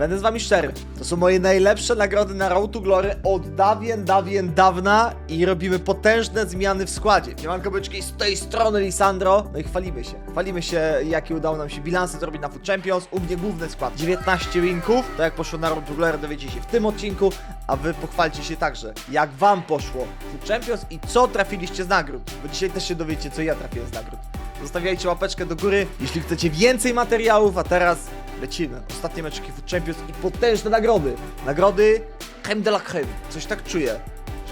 Będę z wami szczery. To są moje najlepsze nagrody na Road to Glory od dawien, dawien, dawna i robimy potężne zmiany w składzie. Siemanko byczki, z tej strony Lisandro. No i chwalimy się. Chwalimy się, jakie udało nam się bilansy zrobić na Food Champions. U mnie główny skład 19 winków. To jak poszło na Road to Glory dowiecie się w tym odcinku, a wy pochwalcie się także, jak wam poszło Food Champions i co trafiliście z nagród. Bo dzisiaj też się dowiecie, co ja trafiłem z nagród. Zostawiajcie łapeczkę do góry, jeśli chcecie więcej materiałów, a teraz lecimy. Ostatnie meczki Food Champions i potężne nagrody. Nagrody creme de la creme. Coś tak czuję,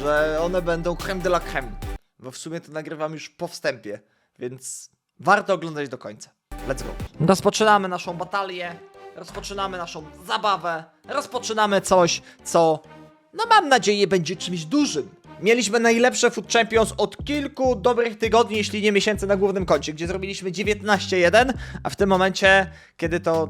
że one będą creme de la creme. Bo w sumie to nagrywam już po wstępie, więc warto oglądać do końca. Let's go. Rozpoczynamy naszą batalię, rozpoczynamy naszą zabawę, rozpoczynamy coś, co no mam nadzieję będzie czymś dużym. Mieliśmy najlepsze Food Champions od kilku dobrych tygodni, jeśli nie miesięcy na głównym koncie, gdzie zrobiliśmy 19-1, a w tym momencie, kiedy to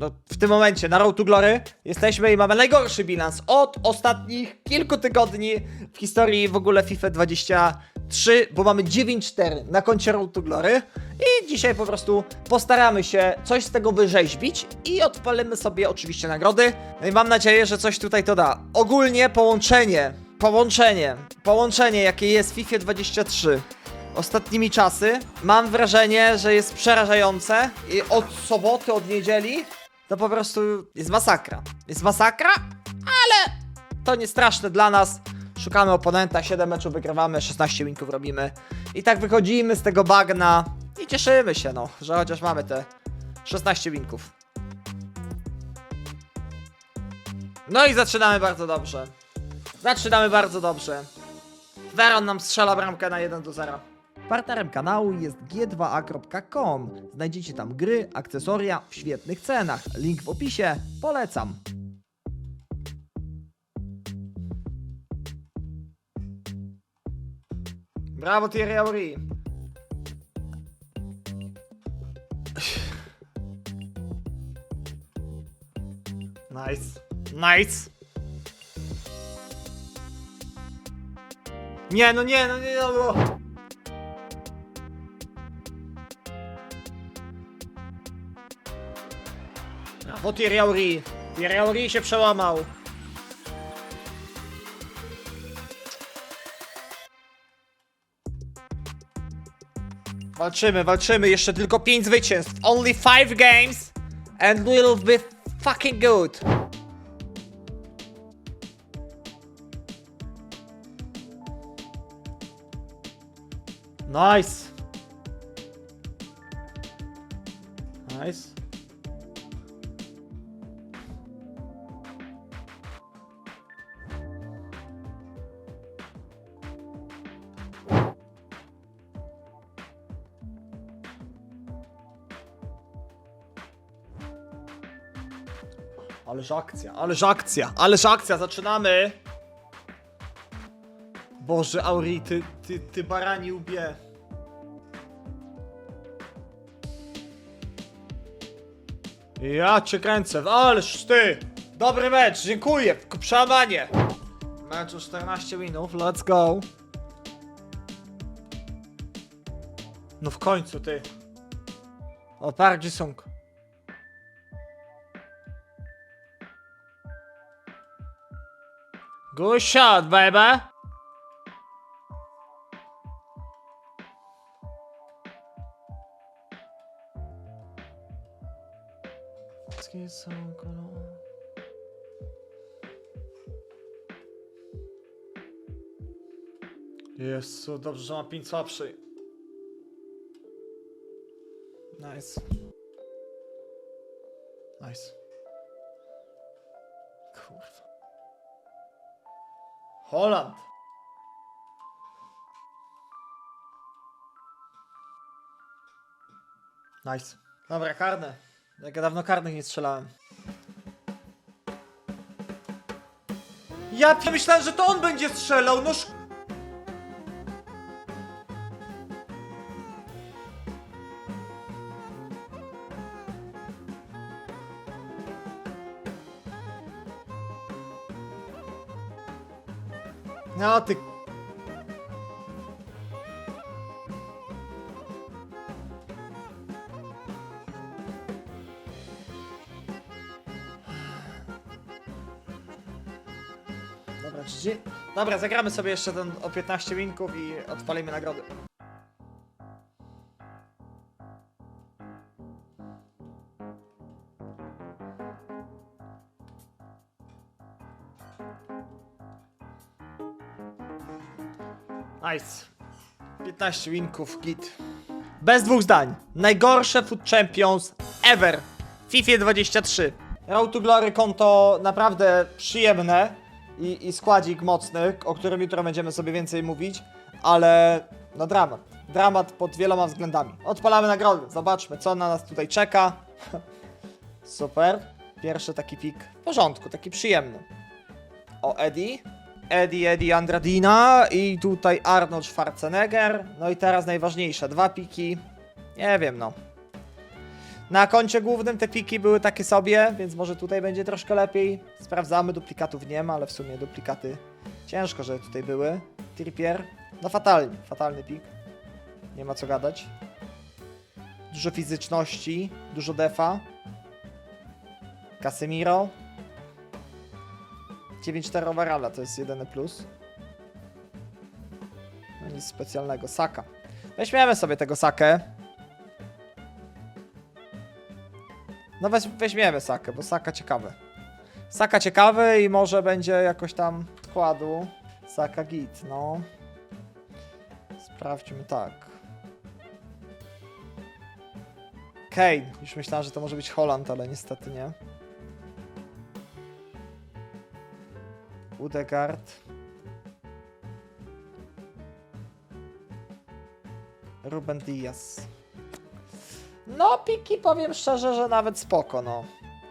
no, w tym momencie na Road to Glory jesteśmy i mamy najgorszy bilans od ostatnich kilku tygodni w historii w ogóle FIFA 23, bo mamy 9-4 na koncie Road to Glory i dzisiaj po prostu postaramy się coś z tego wyrzeźbić i odpalimy sobie oczywiście nagrody. No i mam nadzieję, że coś tutaj to da. Ogólnie połączenie, połączenie, połączenie jakie jest w FIFA 23 ostatnimi czasy, mam wrażenie, że jest przerażające i od soboty, od niedzieli to po prostu jest masakra. Jest masakra, ale to nie straszne dla nas. Szukamy oponenta, 7 meczów wygrywamy, 16 winków robimy. I tak wychodzimy z tego bagna i cieszymy się, no, że chociaż mamy te 16 winków. No i zaczynamy bardzo dobrze. Zaczynamy bardzo dobrze. Veron nam strzela bramkę na 1 do 0. Partnerem kanału jest g2a.com. Znajdziecie tam gry, akcesoria w świetnych cenach. Link w opisie. Polecam. Brawo Thierry Henry. Nice. Nice. Nie, no nie, no nie, no. Henry. Thierry Henry się przełamał. Walczymy, walczymy. Jeszcze tylko 5 zwycięstw. Only 5 games and we'll be fucking good. Nice. Nice. Ależ akcja, ależ akcja, ależ akcja, zaczynamy! Boże, Auri, ty, ty, ty barani łbie. Ja cię kręcę, ależ ty! Dobry mecz, dziękuję, przełamanie! Meczu 14 minut, let's go! No w końcu, ty. O, Park Ji-sung. Good shot, baby! Jezu, dobrze, że ma 5 słabszej. Nice. Nice. Kurwa. Holland. Nice. Dobra, karne. Jak ja dawno karnych nie strzelałem. Ja myślałem, że to on będzie strzelał, no No ty... Dobra, GG. Dobra, zagramy sobie jeszcze ten o 15 winków i odpalimy nagrody. Nice. 15 winków, git. Bez dwóch zdań. Najgorsze Food Champions ever. FIFA 23. Road to Glory konto naprawdę przyjemne i, i składzik mocny, o którym jutro będziemy sobie więcej mówić, ale no dramat. Dramat pod wieloma względami. Odpalamy nagrody, zobaczmy co na nas tutaj czeka. Super. Pierwszy taki pik w porządku, taki przyjemny. O Eddie. Eddie, Eddie Andradina i tutaj Arnold Schwarzenegger. No i teraz najważniejsze, dwa piki. Nie wiem, no. Na koncie głównym te piki były takie sobie, więc może tutaj będzie troszkę lepiej. Sprawdzamy, duplikatów nie ma, ale w sumie duplikaty ciężko, żeby tutaj były. Trippier, no fatalnie, fatalny pik. Nie ma co gadać. Dużo fizyczności, dużo defa. Casemiro. 9-4 overalla to jest jedyny plus. No nic specjalnego. Saka. Weźmiemy sobie tego Sakę. No weź, weźmiemy Sakę, bo Saka ciekawy. Saka ciekawy i może będzie jakoś tam składu. Saka git, no. Sprawdźmy tak. Kane. Już myślałem, że to może być Holland, ale niestety nie. Udegard. Ruben Diaz. No, piki powiem szczerze, że nawet spoko, no.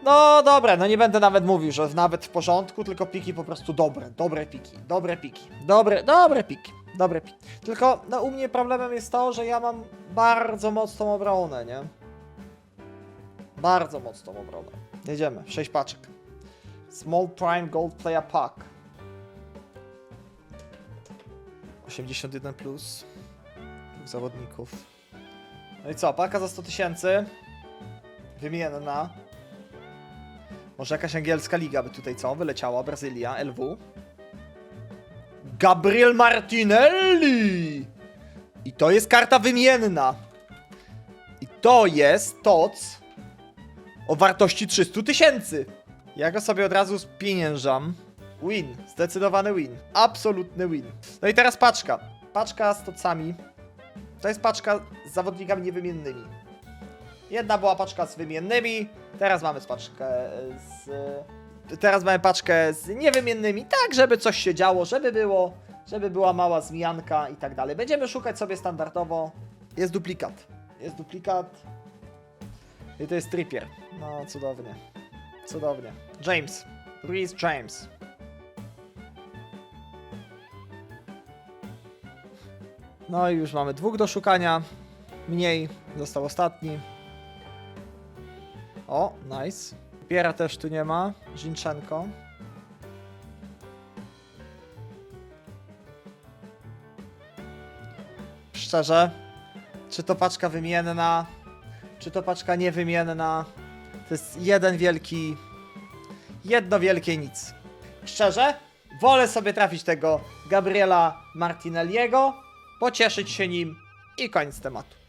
No dobra, no nie będę nawet mówił, że nawet w porządku, tylko piki po prostu dobre, dobre piki, dobre piki, dobre, dobre piki, dobre piki. Tylko, no u mnie problemem jest to, że ja mam bardzo mocną obronę, nie? Bardzo mocną obronę. Jedziemy, 6 paczek. Small Prime Gold Player Pack. 81 plus. Zawodników. No i co, paka za 100 tysięcy. Wymienna. Może jakaś angielska liga by tutaj co? Wyleciała, Brazylia, LW. Gabriel Martinelli! I to jest karta wymienna. I to jest TOC o wartości 300 tysięcy. Ja go sobie od razu spieniężam. Win, zdecydowany win. Absolutny win. No i teraz paczka. Paczka z tocami. To jest paczka z zawodnikami niewymiennymi. Jedna była paczka z wymiennymi, teraz mamy paczkę z... Teraz mamy paczkę z niewymiennymi, tak żeby coś się działo, żeby było, żeby była mała zmianka i tak dalej. Będziemy szukać sobie standardowo. Jest duplikat. Jest duplikat. I to jest Trippier. No, cudownie. Cudownie. James. Reese James. No i już mamy dwóch do szukania. Mniej. Został ostatni. O, nice. Piera też tu nie ma. Zinchenko. Szczerze, czy to paczka wymienna, czy to paczka niewymienna, to jest jeden wielki, jedno wielkie nic. Szczerze, wolę sobie trafić tego Gabriela Martinelliego, pocieszyć się nim i koniec tematu.